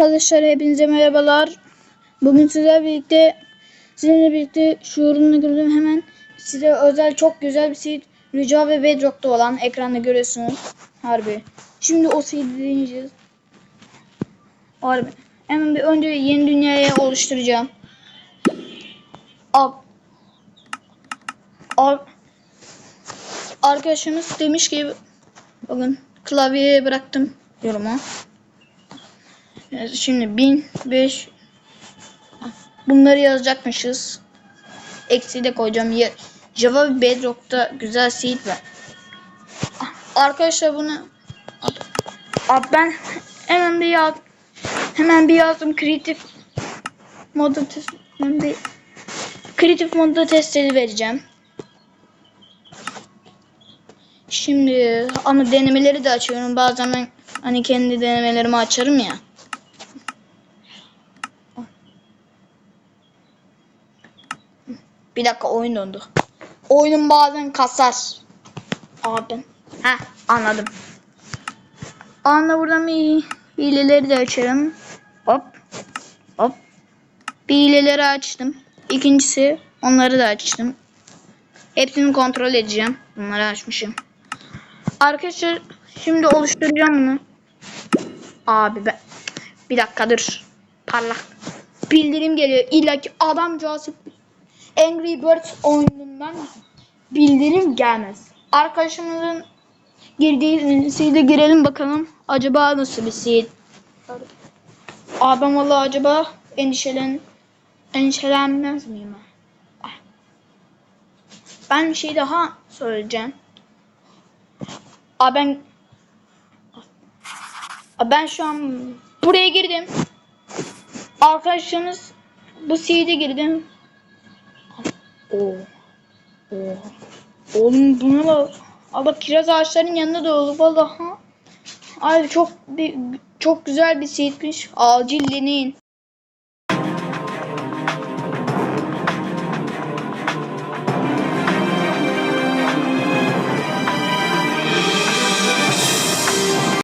Arkadaşlar hepinize merhabalar. Bugün sizlerle birlikte sizinle birlikte şuurunu gördüm hemen size özel çok güzel bir seed Rica ve Bedrock'ta olan ekranda görüyorsunuz. Harbi. Şimdi o seed'i deneyeceğiz. Harbi. Hemen bir önce yeni dünyayı oluşturacağım. Ab Ab Arkadaşımız demiş ki bakın klavyeye bıraktım yoruma. Evet, Şimdi 1005 bunları yazacakmışız. Eksi de koyacağım. Ya- Java Bedrock'ta güzel seed var. Arkadaşlar bunu Abi ben hemen bir yaz hemen bir yazdım kreatif test hemen bir modda testleri vereceğim. Şimdi ama denemeleri de açıyorum. Bazen ben hani kendi denemelerimi açarım ya. Bir dakika oyun dondu. Oyunun bazen kasar. Abi. Heh anladım. Anla buradan bir hileleri de açarım. Hop. Hop. Bir hileleri açtım. İkincisi onları da açtım. Hepsini kontrol edeceğim. Bunları açmışım. Arkadaşlar şimdi oluşturacağım bunu. Abi ben bir dakika dur. Parlak. Bildirim geliyor. İlla ki adamcağız Angry Birds oyunundan bildirim gelmez. Arkadaşımızın girdiği seed'e girelim bakalım. Acaba nasıl bir seed? Abi ben valla acaba endişelen endişelenmez miyim? ben? Ben bir şey daha söyleyeceğim. Abi ben şu an buraya girdim. Arkadaşlarınız bu seed'e girdim. Oo. Oo. Oğlum buna bak. Abi bak kiraz ağaçlarının yanında da olur vallahi. Abi çok bir, çok güzel bir seedmiş. Acil.